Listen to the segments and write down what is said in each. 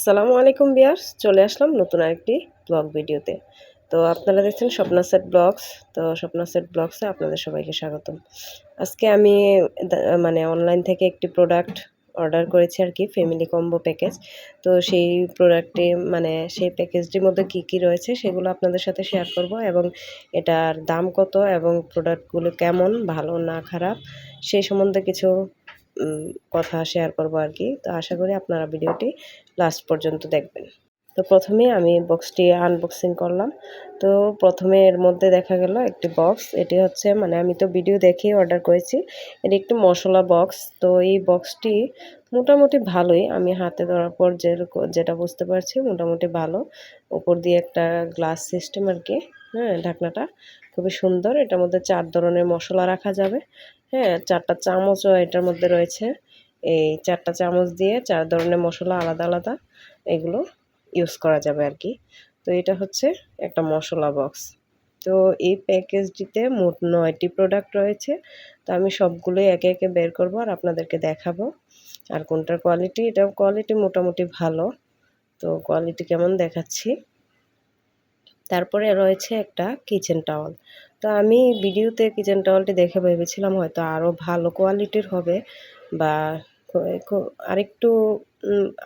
আসসালামু আলাইকুম বিয়ার্স চলে আসলাম নতুন আরেকটি ব্লগ ভিডিওতে। তো আপনারা দেখছেন স্বপ্না সেট ব্লগস তো স্বপ্না সেট ব্লগসে আপনাদের সবাইকে স্বাগতম। আজকে আমি মানে অনলাইন থেকে একটি প্রোডাক্ট অর্ডার করেছি আর কি ফ্যামিলি কম্বো প্যাকেজ তো সেই প্রোডাক্টটি মানে সেই প্যাকেজটির মধ্যে কি কি রয়েছে সেগুলো আপনাদের সাথে শেয়ার করব এবং এটার দাম কত এবং প্রোডাক্টগুলো কেমন, ভালো না খারাপ, সেই সম্বন্ধে কিছু কথা শেয়ার করব আর কি। তো আশা করি আপনারা ভিডিওটি লাস্ট পর্যন্ত দেখবেন। তো প্রথমে আমি বক্সটি আনবক্সিং করলাম। তো প্রথমে এর মধ্যে দেখা গেল একটি বক্স এটি হচ্ছে মানে আমি তো ভিডিও দেখেই অর্ডার করেছি। এটি একটি মশলা বক্স তো এই বক্সটি মোটামুটি ভালোই। আমি হাতে ধরার পর যেটা বুঝতে পারছি মোটামুটি ভালো। উপর দিয়ে একটা গ্লাস সিস্টেম আর কি হ্যাঁ ঢাকনাটা খুবই সুন্দর। এটার মধ্যে চার ধরনের মশলা রাখা যাবে। হ্যাঁ চারটা চামচও এটার মধ্যে রয়েছে। এই চারটা চামচ দিয়ে চার ধরনের মশলা আলাদা আলাদা এগুলো ইউজ করা যাবে আর কি। তো এটা হচ্ছে একটা মশলা বক্স তো এই প্যাকেজটিতে মোট নয়টি প্রোডাক্ট রয়েছে। তো আমি সবগুলোই একে একে বের করব আর আপনাদেরকে দেখাবো। আর কোনটার কোয়ালিটি এটা কোয়ালিটি মোটামুটি ভালো। তো কোয়ালিটি কেমন দেখাচ্ছি? তারপরে রয়েছে একটা কিচেন টাওয়াল তো আমি ভিডিওতে কিচেন টাওয়ালটি দেখে ভেবেছিলাম হয়তো আরও ভালো কোয়ালিটির হবে। বা আরেকটু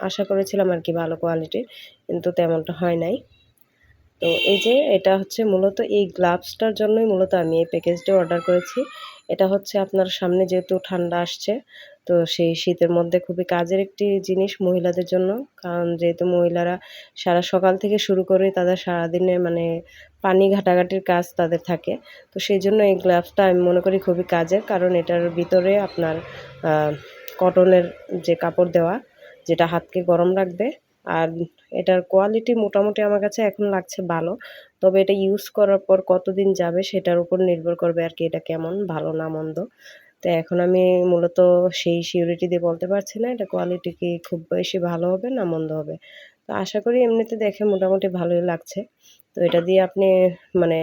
আশা করেছিলাম আর কি ভালো কোয়ালিটির কিন্তু তেমনটা হয় নাই। তো এই যে এটা হচ্ছে মূলত এই গ্লাভসটার জন্যই মূলত আমি এই প্যাকেজটি অর্ডার করেছি। এটা হচ্ছে আপনার সামনে যেহেতু ঠান্ডা আসছে তো সেই শীতের মধ্যে খুবই কাজের একটি জিনিস মহিলাদের জন্য। কারণ যেহেতু মহিলারা সারা সকাল থেকে শুরু করে তাদের সারাদিনে মানে পানি ঘাটাঘাটির কাজ তাদের থাকে। তো সেই জন্য এই গ্লাভসটা আমি মনে করি খুবই কাজের। কারণ এটার ভিতরে আপনার কটনের যে কাপড় দেওয়া, যেটা হাতকে গরম রাখবে, আর এটার কোয়ালিটি মোটামুটি আমার কাছে এখন লাগছে ভালো। তবে এটা ইউজ করার পর কতদিন যাবে সেটার উপর নির্ভর করবে আর কি এটা কেমন, ভালো না মন্দ। তো এখন আমি মূলত সেই সিউরিটি দিয়ে বলতে পারছি না, এটা কোয়ালিটি কি খুব বেশি ভালো হবে না মন্দ হবে। তো আশা করি এমনিতে দেখে মোটামুটি ভালোই লাগছে। তো এটা দিয়ে আপনি মানে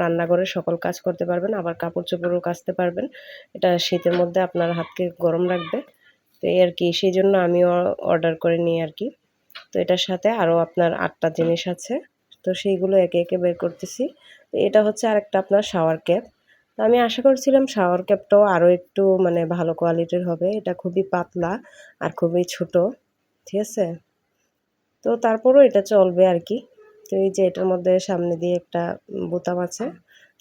রান্নাঘরে সকল কাজ করতে পারবেন, আবার কাপড় চোপড়ও কাচতে পারবেন। এটা শীতের মধ্যে আপনার হাতকে গরম রাখবে। তো এই আর কি, সেই জন্য আমিও অর্ডার করে নিই আর কি। তো এটার সাথে আরও আপনার আটটা জিনিস আছে। তো সেইগুলো একে একে বের করতেছি। এটা হচ্ছে আরেকটা আপনার শাওয়ার ক্যাপ তো আমি আশা করছিলাম শাওয়ার ক্যাপটাও আরও একটু মানে ভালো কোয়ালিটির হবে। এটা খুবই পাতলা আর খুবই ছোট, ঠিক আছে? তো তারপরও এটা চলবে আর কি। তো এই যে এটার মধ্যে সামনে দিয়ে একটা বোতাম আছে,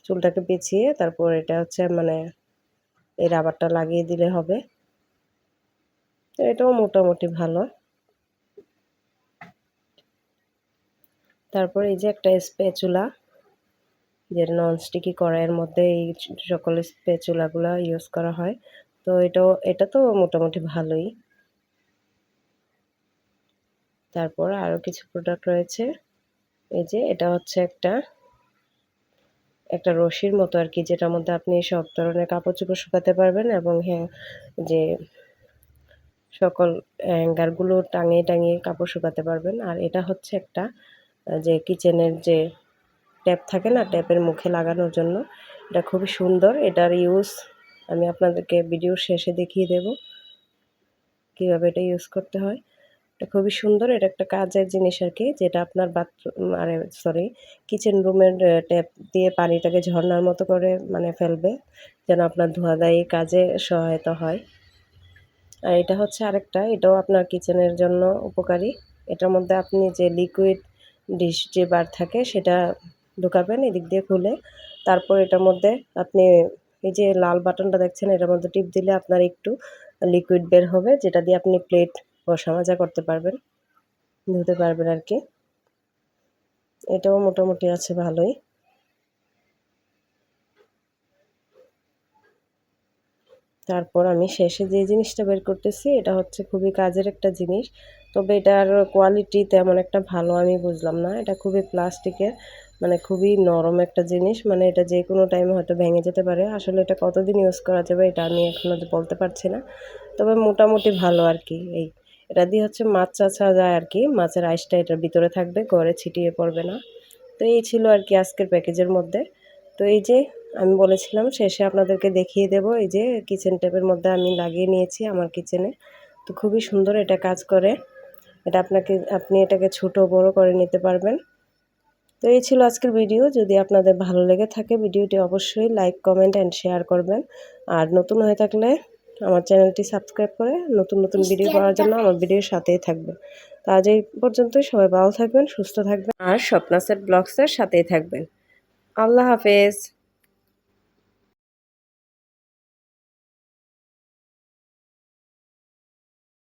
চুলটাকে পেঁচিয়ে তারপর এটা হচ্ছে মানে এই রাবারটা লাগিয়ে দিলে হবে। তো এটাও মোটামুটি ভালো। তারপর এই যে একটা স্পেচুলা যে ননস্টিকি কড়াইয়ের মধ্যে এই সকল স্পেচুলাগুলো ইউজ করা হয়। তো এটাও, এটা তো মোটামুটি ভালোই। তারপর আরও কিছু প্রোডাক্ট রয়েছে। এই যে এটা হচ্ছে একটা একটা রশির মতো আর কি, যেটার মধ্যে আপনি সব ধরনের কাপড় চোপড় শুকাতে পারবেন এবং হ্যাঁ যে সকল হ্যাঙ্গারগুলো টাঙিয়ে টাঙিয়ে কাপড় শুকাতে পারবেন। আর এটা হচ্ছে একটা, যে কিচেনের যে ট্যাপ থাকে না, ট্যাপের মুখে লাগানোর জন্য। এটা খুবই সুন্দর, এটার ইউজ আমি আপনাদেরকে ভিডিও শেষে দেখিয়ে দেব, কীভাবে এটা ইউজ করতে হয়। এটা খুবই সুন্দর, এটা একটা কাজের জিনিস আর কি, যেটা আপনার বাথরুম আরে সরি কিচেন রুমের ট্যাপ দিয়ে পানিটাকে ঝর্নার মতো করে মানে ফেলবে, যেন আপনার ধোয়াদায়ী কাজে সহায়তা হয়। আর এটা হচ্ছে আরেকটা, এটাও আপনার কিচেনের জন্য উপকারী। এটার মধ্যে আপনি যে লিকুইড ডিশ যে বার থাকে, সেটা ঢুকাবেন এদিক দিয়ে খুলে। তারপর এটার মধ্যে আপনি এই যে লাল বাটনটা দেখছেন, এটার মধ্যে টিপ দিলে আপনার একটু লিকুইড বের হবে, যেটা দিয়ে আপনি প্লেট ঘষা মাজা করতে পারবেন, ধুতে পারবেন আর কি এটাও মোটামুটি আছে ভালোই। তারপর আমি শেষে যে জিনিসটা বের করতেছি, এটা হচ্ছে খুবই কাজের একটা জিনিস। তবে এটার কোয়ালিটি তেমন একটা ভালো আমি বুঝলাম না। এটা খুবই প্লাস্টিকের মানে খুবই নরম একটা জিনিস। মানে এটা যে কোনো টাইমে হয়তো ভেঙে যেতে পারে। আসলে এটা কতদিন ইউজ করা যাবে এটা আমি এখনও বলতে পারছি না। তবে মোটামুটি ভালো আর কি এই। এটা দিয়ে হচ্ছে মাছ চাছা যায় আর কি, মাছের আইসটা এটার ভিতরে থাকবে, ঘরে ছিটিয়ে পড়বে না। তো এই ছিল আর কি আজকের প্যাকেজের মধ্যে। তো এই যে আমি বলেছিলাম, শেষে আপনাদেরকে দেখিয়ে দেব এই যে কিচেন ট্যাপের মধ্যে আমি লাগিয়ে নিয়েছি আমার কিচেনে তো খুবই সুন্দর এটা কাজ করে। এটা আপনাকে, আপনি এটাকে ছোট বড় করে নিতে পারবেন। তো এই ছিল আজকের ভিডিও। যদি আপনাদের ভালো লেগে থাকে ভিডিওটি অবশ্যই লাইক কমেন্ট অ্যান্ড শেয়ার করবেন। আর নতুন হয়ে থাকলে আমার চ্যানেলটি সাবস্ক্রাইব করে নতুন নতুন ভিডিও করার জন্য আমার ভিডিওর সাথেই থাকবেন। তো আজ এই পর্যন্তই। সবাই ভালো থাকবেন সুস্থ থাকবেন আর স্বপ্নাসের ব্লগসের সাথেই থাকবেন। আল্লাহ হাফেজ।